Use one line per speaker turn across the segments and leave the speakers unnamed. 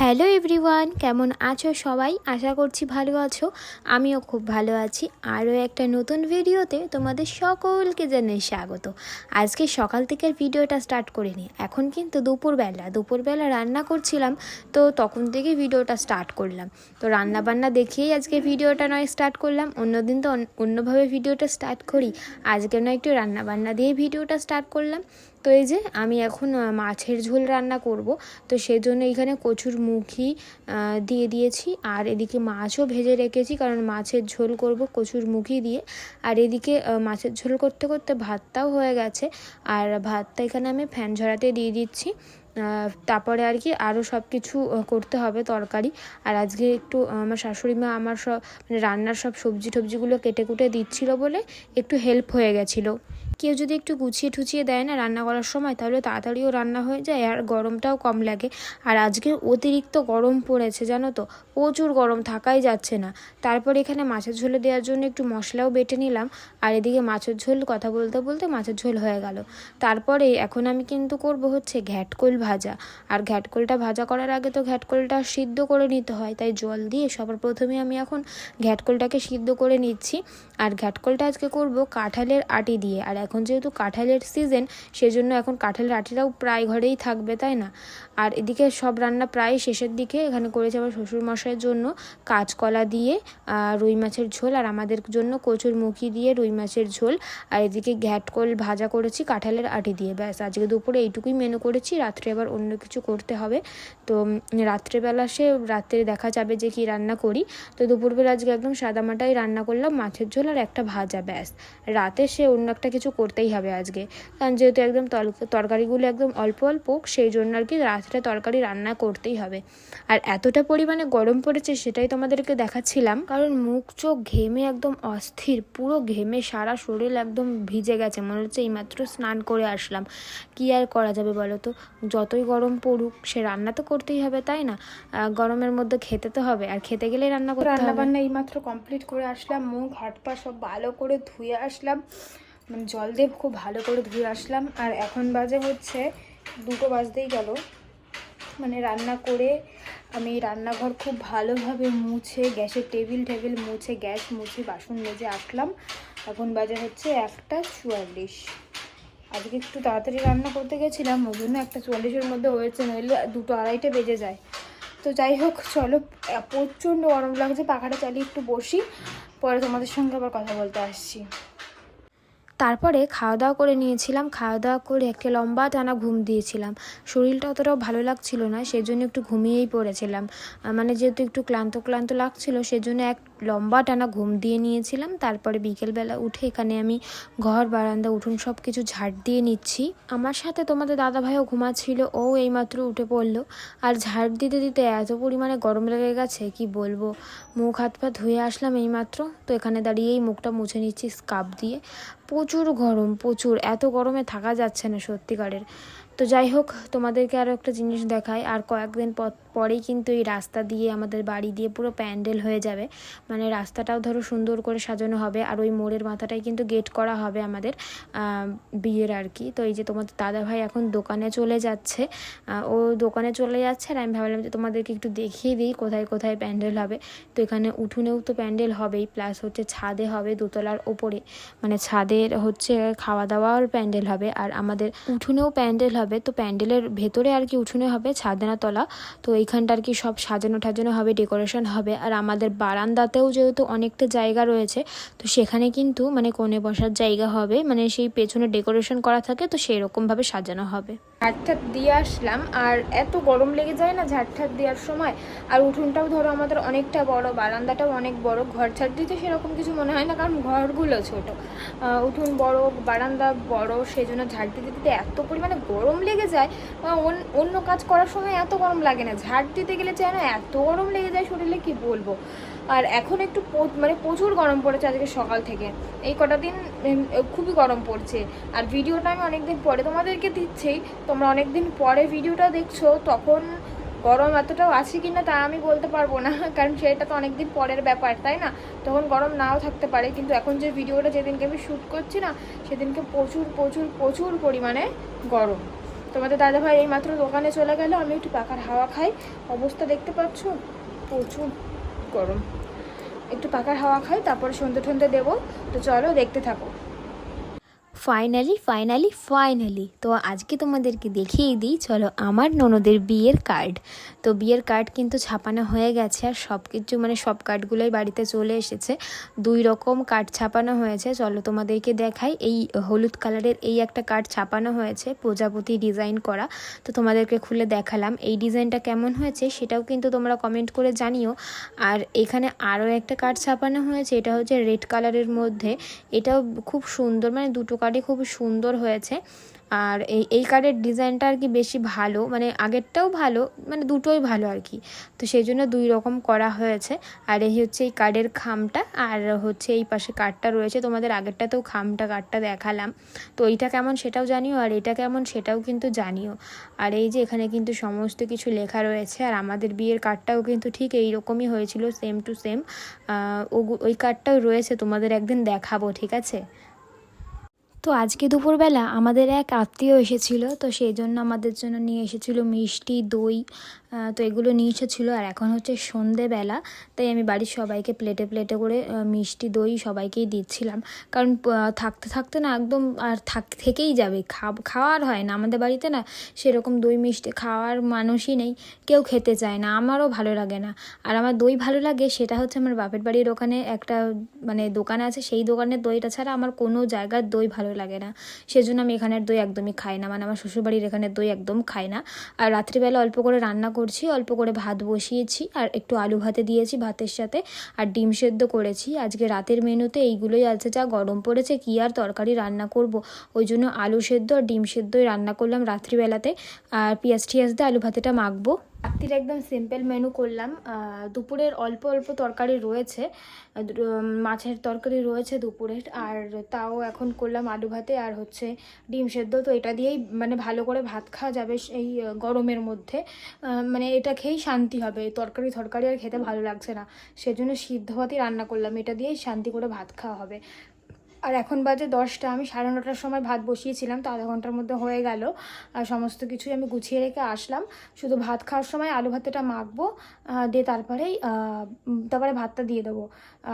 Hello everyone, কেমন আছো সবাই? আশা করছি ভালো আছো। আমিও খুব ভালো আছি। আরও একটা নতুন ভিডিওতে তোমাদের সকলকে জানাই স্বাগত। আজকে সকাল থেকে ভিডিওটা স্টার্ট করে নিই। এখন কিন্তু দুপুরবেলা দুপুরবেলা রান্না করছিলাম, তো তখন থেকে ভিডিওটা স্টার্ট করলাম। তো রান্না বান্না দেখিয়েই আজকে ভিডিওটা নয়, স্টার্ট করলাম। অন্যদিন তো অন্যভাবে ভিডিওটা স্টার্ট করি। আজকে নয়, একটু রান্না বান্না দিয়ে ভিডিওটা স্টার্ট করলাম। তো এই যে আমি এখন মাছের ঝোল রান্না করব। তো সেজন্য এখানে কচুর মুখি দিয়ে দিয়েছি। আর এদিকে মাছও ভেজে রেখেছি, কারণ মাছের ঝোল করব কচুর মুখি দিয়ে। আর এদিকে মাছের ঝোল করতে করতে ভাতটাও হয়ে গেছে। আর ভাতটা এখানে আমি ফ্যান ঝরাতে দিয়ে দিচ্ছি। তারপরে আর কি আরও সব কিছু করতে হবে তরকারি। আর আজকে একটু আমার শাশুড়ি মা আমার সব মানে রান্নার সব সবজি টবজিগুলো কেটে কুটে দিচ্ছিল বলে একটু হেল্প হয়ে গেছিল। কেউ যদি একটু গুছিয়ে ঠুচিয়ে দেয় না রান্না করার সময়, তাহলে তাড়াতাড়িও রান্না হয়ে যায় আর গরমটাও কম লাগে। আর আজকে অতিরিক্ত গরম পড়েছে, জানো তো? প্রচুর গরম, থাকাই যাচ্ছে না। তারপর এখানে মাছের ঝোলে দেওয়ার জন্য একটু মশলাও বেটে নিলাম। আর এদিকে মাছের ঝোল, কথা বলতে বলতে মাছের ঝোল হয়ে গেল। তারপরে এখন আমি কিন্তু করব হচ্ছে ঘ্যাটকোল ভাজা। আর ঘ্যাটকোলটা ভাজা করার আগে তো ঘ্যাটকোলটা সিদ্ধ করে নিতে হয়, তাই জল দিয়ে সবার প্রথমে আমি এখন ঘ্যাটকোলটাকে সিদ্ধ করে নিচ্ছি। আর ঘ্যাটকোলটা আজকে করব কাঁঠালের আটি দিয়ে। আর এখন যেহেতু কাঁঠালের সিজন সেজন্য এখন কাঁঠালের আটিটাও প্রায় ঘরেই থাকবে তাই না? আর এদিকে সব রান্না প্রায় শেষের দিকে, এখানে করেছে আমার শ্বশুরমশাইয়ের জন্য কাঁচকলা দিয়ে রুই মাছের ঝোল আর আমাদের জন্য কচুর মুখি দিয়ে রুই মাছের ঝোল। আর এদিকে ঘ্যাটকোল ভাজা করেছি কাঁঠালের আটি দিয়ে। ব্যাস, আজকে দুপুরে এইটুকুই মেনু করেছি, রাত্রে আবার অন্য কিছু করতে হবে। তো রাত্রেবেলা সে রাত্রে দেখা যাবে যে কি রান্না করি। তো দুপুরবেলা আজকে একদম সাদামাটাই রান্না করলাম, মাছের ঝোল আর একটা ভাজা, ব্যাস। রাতে সে অন্য একটা কিছু করতেই হবে আজকে। কারণ যেহেতু একদম তরকারিগুলো একদম অল্প অল্প, সেই জন্য আর কি রাত্রে তরকারি রান্না করতেই হবে। আর এতটা পরিমাণে গরম পড়েছে সেটাই তোমাদেরকে দেখাচ্ছিলাম। কারণ মুখ চোখ ঘেমে একদম অস্থির, পুরো ঘেমে সারা শরীর একদম ভিজে গেছে। মনে হচ্ছে এইমাত্র স্নান করে আসলাম। কি আর করা যাবে বলো তো? যতই গরম পড়ুক, সে রান্না তো করতেই হবে, তাই না? গরমের মধ্যে খেতে তো হবে। আর খেতে গেলেই রান্না করতে
রান্না বান্না এইমাত্র কমপ্লিট করে আসলাম। মুখ, হাত, পা সব ভালো করে ধুয়ে আসলাম। মানে জল দিয়ে খুব ভালো করে ধুয়ে আসলাম। আর এখন বাজে হচ্ছে দুটো বাজতেই গেল। মানে রান্না করে আমি রান্নাঘর খুব ভালোভাবে মুছে, গ্যাসের টেবিল টেবিল মুছে, গ্যাস মুছে, বাসন মেজে আসলাম। এখন বাজে হচ্ছে একটা চুয়াল্লিশ। আজকে একটু তাড়াতাড়ি রান্না করতে গেছিলাম ওই জন্য একটা চুয়াল্লিশের মধ্যে হয়েছে, নইলে দুটো আড়াইটে বেজে যায়। তো যাই হোক, চলো প্রচণ্ড গরম লাগছে, পাখাটা চালিয়ে একটু বসি, পরে তোমাদের সঙ্গে আবার কথা বলতে আসছি।
তারপরে খাওয়া দাওয়া করে নিয়েছিলাম খাওয়া দাওয়া করে একটা লম্বা টানা ঘুম দিয়েছিলাম। শরীরটা অতটাও ভালো লাগছিল না, সেজন্য একটু ঘুমিয়েই পড়েছিলাম। মানে যেহেতু একটু ক্লান্ত ক্লান্ত লাগছিল, সেজন্য এক লম্বা টানা ঘুম দিয়ে নিয়েছিলাম। তারপরে বিকেলবেলা উঠে এখানে আমি ঘর, বারান্দা, উঠুন সব কিছু ঝাড় দিয়ে নিচ্ছি। আমার সাথে তোমাদের দাদাভাইও ঘুমাচ্ছিল, ও এইমাত্র উঠে পড়ল। আর ঝাড় দিতে দিতে এত পরিমাণে গরম লেগে গেছে, কি বলব? মুখ, হাত, পা ধুয়ে আসলাম এইমাত্র। তো এখানে দাঁড়িয়েই মুখটা মুছে নিচ্ছি স্কার্ফ দিয়ে। প্রচুর গরম, প্রচুর। এত গরমে থাকা যাচ্ছে না সত্যিকারের। তো যাই হোক, তোমাদেরকে আরও একটা জিনিস দেখায় আর কয়েকদিন পর- পরেই কিন্তু এই রাস্তা দিয়ে আমাদের বাড়ি দিয়ে পুরো প্যান্ডেল হয়ে যাবে। মানে রাস্তাটাও ধরো সুন্দর করে সাজানো হবে আর ওই মোড়ের মাথাটাই কিন্তু গেট করা হবে আমাদের বিয়ের আর কি। তো এই যে তোমাদের দাদা ভাই এখন দোকানে চলে যাচ্ছে ও দোকানে চলে যাচ্ছে আর আমি ভাবলাম যে তোমাদেরকে একটু দেখিয়ে দিই কোথায় কোথায় প্যান্ডেল হবে। তো এখানে উঠোনেও তো প্যান্ডেল হবেই, প্লাস হচ্ছে ছাদে হবে দোতলার ওপরে। মানে ছাদের হচ্ছে খাওয়া দাওয়ার প্যান্ডেল হবে আর আমাদের উঠোনেও প্যান্ডেল হবে। তো প্যান্ডেলের ভেতরে আর কি উঠোনে হবে, ছাদে না তলা। আর কি সব সাজানো টাজানো হবে, ডেকোরেশন হবে? আর আমাদের বারান্দাতেও যেহেতু অনেকটা জায়গা রয়েছে, তো সেখানে কিন্তু মানে কোণে বসার জায়গা হবে মানে সেই পেছনে ডেকোরেশন করা থাকে, তো সেই রকমভাবে সাজানো হবে।
ঝাড়ঠাট দিয়ে আসলাম, আর এত গরম লেগে যায় না ঝাড়ঠাট দেওয়ার সময়? আর উঠোনটাও ধরো আমাদের অনেকটা বড়, বারান্দাটাও অনেক বড়, ঘর ঝাড় দিতে সেরকম কিছু মনে হয় না, কারণ ঘরগুলো ছোট। উঠোন বড়, বারান্দা বড়, সেই জন্য ঝাড় দিতে দিতে এত পরিমাণে গরম লেগে যায় অন্য কাজ করার সময় এত গরম লাগে না। ঝাড় দিতে গেলে চায় না এত গরম লেগে যায় শরীরে, কি বলব? আর এখন একটু মানে প্রচুর গরম পড়েছে আজকে সকাল থেকে। এই কটা দিন খুবই গরম পড়ছে। আর ভিডিওটা আমি অনেকদিন পরে তোমাদেরকে দিচ্ছেই তোমরা অনেকদিন পরে ভিডিওটা দেখছ, তখন গরম এতটাও আছে কি না তা আমি বলতে পারব না, কারণ সেটা তো অনেকদিন পরের ব্যাপার, তাই না? তখন গরম নাও থাকতে পারে, কিন্তু এখন যে ভিডিওটা যেদিনকে আমি শ্যুট করছি না, সেদিনকে প্রচুর প্রচুর প্রচুর পরিমাণে গরম। তোমাদের দাদাভাই এই মাত্র দোকানে চলে গেল, আমি একটু পাখার হাওয়া খাই। অবস্থা দেখতে পাচ্ছ? প্রচুর গরম। একটু পাখার হাওয়া খাই, তারপরে সন্ধ্যে ঠন্ধে দেবো। তো চলো দেখতে থাকো।
Finally finally finally. তো আজকে তোমাদেরকে দেখিয়ে দিই, চলো আমার ননদের বিয়ের কার্ড। তো বিয়ের কার্ড কিন্তু ছাপানো হয়ে গেছে আর সব কিছু মানে সব কার্ডগুলোই বাড়িতে চলে এসেছে। দুই রকম কার্ড ছাপানো হয়েছে, চলো তোমাদেরকে দেখাই। এই হলুদ কালারের এই একটা কার্ড ছাপানো হয়েছে, প্রজাপতি ডিজাইন করা। তো তোমাদেরকে খুলে দেখালাম, এই ডিজাইনটা কেমন হয়েছে সেটাও কিন্তু তোমরা কমেন্ট করে জানিও। আর এখানে আরও একটা কার্ড ছাপানো হয়েছে, এটা হচ্ছে রেড কালারের মধ্যে। এটাও খুব সুন্দর মানে দুটো কার্ডই খুব সুন্দর হয়েছে। আর এই এই কার্ডের ডিজাইনটা আর কি বেশি ভালো মানে আগেরটাও ভালো মানে দুটোই ভালো আর কি। তো সেই জন্য দুই রকম করা হয়েছে। আর এই হচ্ছে এই কার্ডের খামটা, আর হচ্ছে এই পাশে কার্ডটা রয়েছে। তোমাদের আগেরটাতেও খামটা কার্ডটা দেখালাম। তো এইটা কেমন সেটাও জানিও, আর এটা কেমন সেটাও কিন্তু জানিও। আর এই যে এখানে কিন্তু সমস্ত কিছু লেখা রয়েছে, আর আমাদের বিয়ের কার্ডটাও কিন্তু ঠিক এই রকমই হয়েছিল সেম টু সেম ওই কার্ডটাও রয়েছে, তোমাদের একদিন দেখাবো, ঠিক আছে? তো আজকে দুপুরবেলা আমাদের এক আত্মীয় এসেছিল, তো সেই জন্য আমাদের জন্য নিয়ে এসেছিল মিষ্টি, দই তো এগুলো নিয়ে এসেছিল। আর এখন হচ্ছে সন্ধেবেলা, তাই আমি বাড়ির সবাইকে প্লেটে প্লেটে করে মিষ্টি, দই সবাইকেই দিচ্ছিলাম। কারণ থাকতে থাকতে না একদম আর থাক থেকেই যাবে। খাওয়ার হয় না। আমাদের বাড়িতে না সেরকম দই, মিষ্টি খাওয়ার মানুষই নেই। কেউ খেতে চায় না। আমারও ভালো লাগে না। আর আমার দই ভালো লাগে সেটা হচ্ছে আমার বাপের বাড়ির ওখানে একটা মানে দোকান আছে। সেই দোকানের দইটা ছাড়া আমার কোনো জায়গার দই ভালো লাগে না। সেজন্য আমি এখানের দই একদমই খাই না। মানে আমার শ্বশুরবাড়ির এখানের দই একদম খাই না। আর রাত্রিবেলা অল্প করে রান্না করছি, অল্প করে ভাত বসিয়েছি, আর একটু আলু ভাতে দিয়েছি ভাতের সাথে, আর ডিম সেদ্ধ করেছি। আজকে রাতের মেনুতে এইগুলোই আছে যা গরম পড়েছে, কি আর তরকারি রান্না করব? ওই জন্য আলু সেদ্ধ আর ডিম সেদ্ধই রান্না করলাম রাত্রিবেলাতে। আর পেঁয়াজ টিয়াজ দিয়ে আলু ভাতেটা মাখবো। রাত্রির একদম সিম্পল মেনু করলাম। দুপুরের অল্প অল্প তরকারি রয়েছে। মাছের তরকারি রয়েছে দুপুরের। আর তাও এখন করলাম আলু ভাতে আর হচ্ছে ডিম সেদ্ধ। তো এটা দিয়েই মানে ভালো করে ভাত খাওয়া যাবে এই গরমের মধ্যে। মানে এটা খেয়েই শান্তি হবে। তরকারি তরকারি আর খেতে ভালো লাগছে না। সেজন্য সিদ্ধ ভাতই রান্না করলাম। এটা দিয়েই শান্তি করে ভাত খাওয়া হবে। আর এখন বাজে দশটা, আমি সাড়ে নটার সময় ভাত বসিয়েছিলাম তো আধা ঘণ্টার মধ্যে হয়ে গেল। আর সমস্ত কিছুই আমি গুছিয়ে রেখে আসলাম। শুধু ভাত খাওয়ার সময় আলু ভাতেটা মাখবো দিয়ে তারপরেই তারপরে ভাতটা দিয়ে দেবো।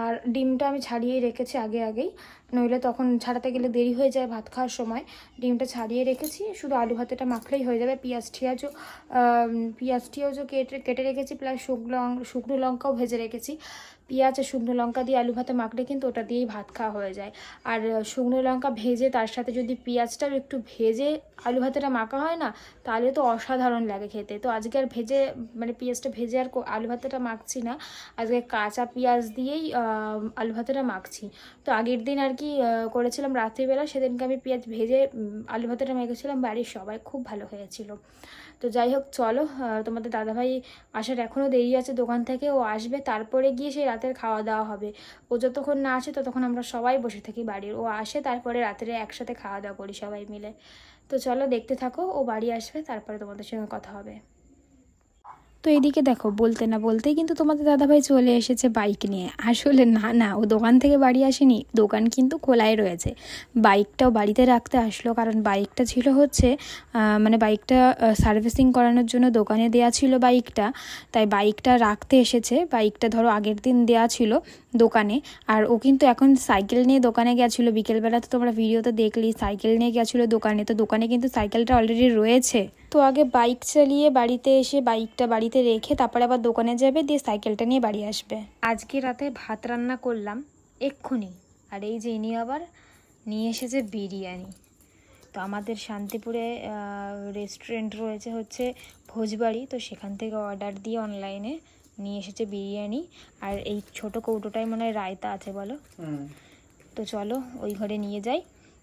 আর ডিমটা আমি ছাড়িয়েই রেখেছি আগে আগেই। নইলে তখন ছাড়াতে গেলে দেরি হয়ে যায় ভাত খাওয়ার সময়। ডিমটা ছাড়িয়ে রেখেছি, শুধু আলু ভাতেটা মাখলেই হয়ে যাবে। পেঁয়াজ টিয়াজও পেঁয়াজ টিয়াজও কেটে কেটে রেখেছি। প্লাস শুকনো শুকনো লঙ্কাও ভেজে রেখেছি। পেঁয়াজ আর শুকনো লঙ্কা দিয়ে আলু ভাতে মাখলে কিন্তু ওটা দিয়েই ভাত খাওয়া হয়ে যায়। আর শুকনো লঙ্কা ভেজে তার সাথে যদি পেঁয়াজটাও একটু ভেজে আলু ভাতেটা মাখা হয় না, তাহলে তো অসাধারণ লাগে খেতে। তো আজকে আর ভেজে মানে পেঁয়াজটা ভেজে আর আলু ভাতেটা মাখছি না। আজকে কাঁচা পেঁয়াজ দিয়েই আলু ভাতেটা মাখছি। তো আগের দিন আর কি করেছিলাম রাত্রিবেলা, সেদিনকে আমি পেঁয়াজ ভেজে আলু ভাতেটা মেখেছিলাম, বাড়ির সবাই। খুব ভালো হয়েছিল। তো যাই হোক, চলো তোমাদের দাদাভাই আসার এখনও দেরি আছে দোকান থেকে, ও আসবে, তারপরে গিয়ে সেই রাতের খাওয়া দাওয়া হবে। ও যতক্ষণ না আসে ততক্ষণ আমরা সবাই বসে থাকি বাড়ির। ও আসে, তারপরে রাত্রে একসাথে খাওয়া দাওয়া করি সবাই মিলে। তো চলো, দেখতে থাকো, ও বাড়ি আসবে, তারপরে তোমাদের সঙ্গে কথা হবে। তো এদিকে দেখো, বলতে না বলতেই কিন্তু তোমাদের দাদাভাই চলে এসেছে বাইক নিয়ে। আসলে না না, ও দোকান থেকে বাড়ি আসেনি, দোকান কিন্তু খোলাই রয়েছে। বাইকটাও বাড়িতে রাখতে আসলো, কারণ বাইকটা ছিল হচ্ছে মানে বাইকটা সার্ভিসিং করানোর জন্য দোকানে দেয়া ছিল বাইকটা তাই বাইকটা রাখতে এসেছে বাইকটা ধরো আগের দিন দেয়া ছিল দোকানে। আর ও কিন্তু এখন সাইকেল নিয়ে দোকানে গেছিল। বিকেলবেলা তো তোমরা ভিডিওতে দেখলি সাইকেল নিয়ে গেছিল দোকানে। তো দোকানে কিন্তু সাইকেলটা অলরেডি রয়েছে। তো আগে বাইক চালিয়ে বাড়িতে এসে বাইকটা বাড়িতে রেখে তারপরে আবার দোকানে যাবে দিয়ে সাইকেলটা নিয়ে বাড়ি আসবে। আজকে রাতে ভাত রান্না করলাম এক্ষুনি। আর এই যে ইনি আবার নিয়ে এসেছে বিরিয়ানি। তো আমাদের শান্তিপুরে রেস্টুরেন্ট রয়েছে হচ্ছে ভোজবাড়ি তো সেখান থেকে অর্ডার দিয়ে অনলাইনে নিয়ে এসেছে বিরিয়ানি। আর এই ছোট কৌটোটায় মনে হয় রায়তা আছে বলো? তো চলো ওই ঘরে নিয়ে যাই।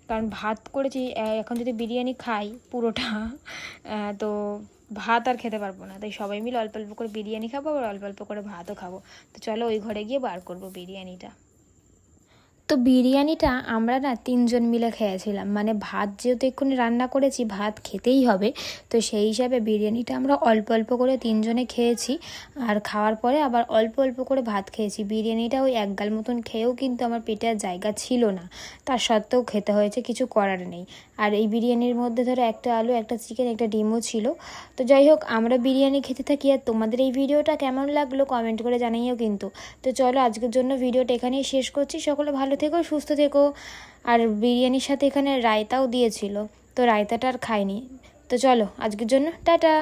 কারণ ভাত করেছি এখন যদি বিরিয়ানি খাই পুরোটা তো ভাত আর খেতে পারব না। তাই সবাই মিলে অল্প অল্প করে বিরিয়ানি খাব আর অল্প অল্প করে ভাতও খাব। তো চলো ওই ঘরে গিয়ে বার করব বিরিয়ানিটা। তো বিরিয়ানিটা আমরা না তিনজন মিলে খেয়েছিলাম। মানে ভাত যেহেতু এক্ষুনি রান্না করেছি, ভাত খেতেই হবে। তো সেই হিসাবে বিরিয়ানিটা আমরা অল্প অল্প করে তিনজনে খেয়েছি। আর খাওয়ার পরে আবার অল্প অল্প করে ভাত খেয়েছি। বিরিয়ানিটা ওই এক গাল মতন খেয়েও কিন্তু আমার পেটে আর জায়গা ছিল না। তার সত্ত্বেও খেতে হয়েছে, কিছু করার নেই। আর এই বিরিয়ানির মধ্যে ধরো একটা আলু, একটা চিকেন, একটা ডিমও ছিল। তো যাই হোক, আমরা বিরিয়ানি খেতে থাকি। আর তোমাদের এই ভিডিওটা কেমন লাগল কমেন্ট করে জানাইও কিন্তু। তো চলো, আজকের জন্য ভিডিওটা এখানেই শেষ করছি। সকলে ভালো থেকো সুস্থ থেকো। আর বিরিয়ানির সাথে এখানে রায়তাও দিয়েছিল। তো রায়তাটা আর খাইনি। তো চলো, আজকের জন্য টাটা।